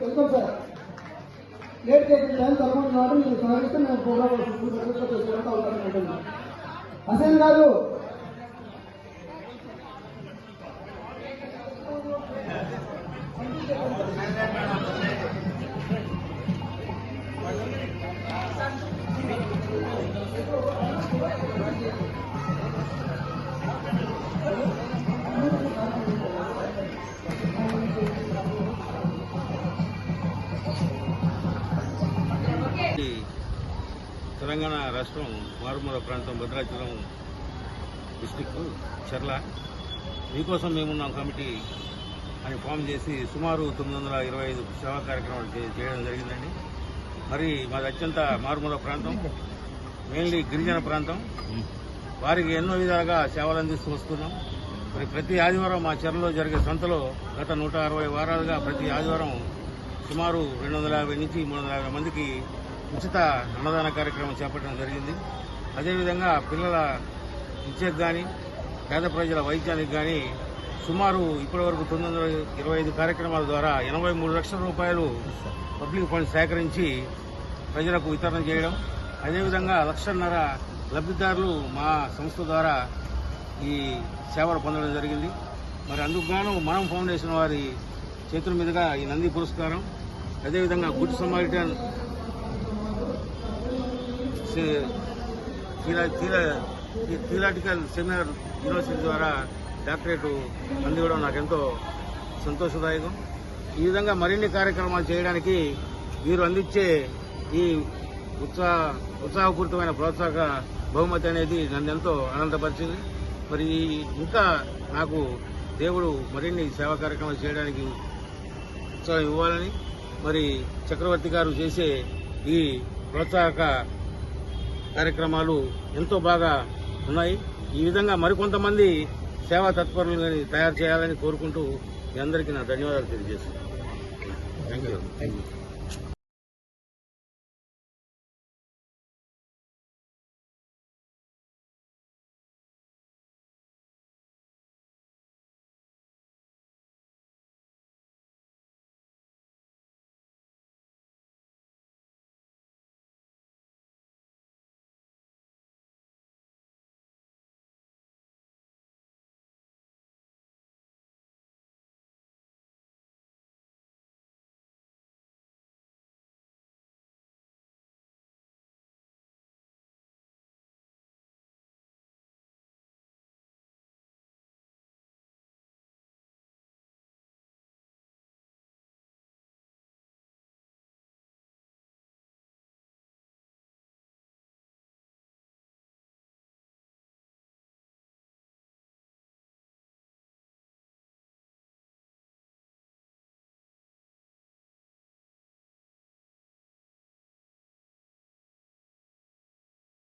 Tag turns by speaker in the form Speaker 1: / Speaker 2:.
Speaker 1: Welcome sir late చేయకుండా time తప్పకుండా కాబట్టి మీరు సహకరిస్తే ప్రోగ్రామ్ అసలు గారు
Speaker 2: తెలంగాణ రాష్ట్రం మారుమూల ప్రాంతం భద్రాచలం డిస్టిక్ చర్ల. మీకోసం మేమున్నాం కమిటీ అని ఫామ్ చేసి సుమారు తొమ్మిది వందల ఇరవై ఐదు సేవా కార్యక్రమాలు చేయడం జరిగిందండి. మరి మాది అత్యంత మారుమూల ప్రాంతం మెయిన్లీ గిరిజన ప్రాంతం. వారికి ఎన్నో విధాలుగా సేవలు అందిస్తూ వస్తున్నాం. మరి ప్రతి ఆదివారం మా చెరలో జరిగే సంతలో గత నూట అరవై వారాలుగా ప్రతి ఆదివారం సుమారు రెండు వందల యాభై నుంచి మూడు వందల యాభై మందికి ఉచిత అన్నదాన కార్యక్రమం చేపట్టడం జరిగింది. అదేవిధంగా పిల్లల విద్యకు కానీ పేద ప్రజల వైద్యానికి కానీ సుమారు ఇప్పటివరకు తొమ్మిది వందల ఇరవై ఐదు కార్యక్రమాల ద్వారా ఎనభై మూడు లక్షల రూపాయలు పబ్లిక్ ఫండ్ సేకరించి ప్రజలకు వితరణ చేయడం. అదేవిధంగా లక్షన్నర లబ్ధిదారులు మా సంస్థ ద్వారా ఈ సేవలు పొందడం జరిగింది. మరి అందుకు గాను మనం ఫౌండేషన్ వారి చేతుల మీదుగా ఈ నంది పురస్కారం అదేవిధంగా good Samaritan theological seminar university ద్వారా డాక్టరేట్ అందివ్వడం నాకెంతో సంతోషదాయకం. ఈ విధంగా మరిన్ని కార్యక్రమాలు చేయడానికి వీరు అందించే ఈ ఉత్సాహ ఉత్సాహపూరితమైన ప్రోత్సాహక బహుమతి అనేది నన్ను ఎంతో ఆనందపరిచింది. మరి ఇంకా నాకు దేవుడు మరిన్ని సేవా కార్యక్రమాలు చేయడానికి ఉత్సాహం ఇవ్వాలని మరి చక్రవర్తి గారు చేసే ఈ ప్రోత్సాహక కార్యక్రమాలు ఎంతో బాగా ఉన్నాయి. ఈ విధంగా మరికొంతమంది సేవా తత్పరులను తయారు చేయాలని కోరుకుంటూ మీ అందరికీ నా ధన్యవాదాలు తెలియజేస్తున్నాను. Thank you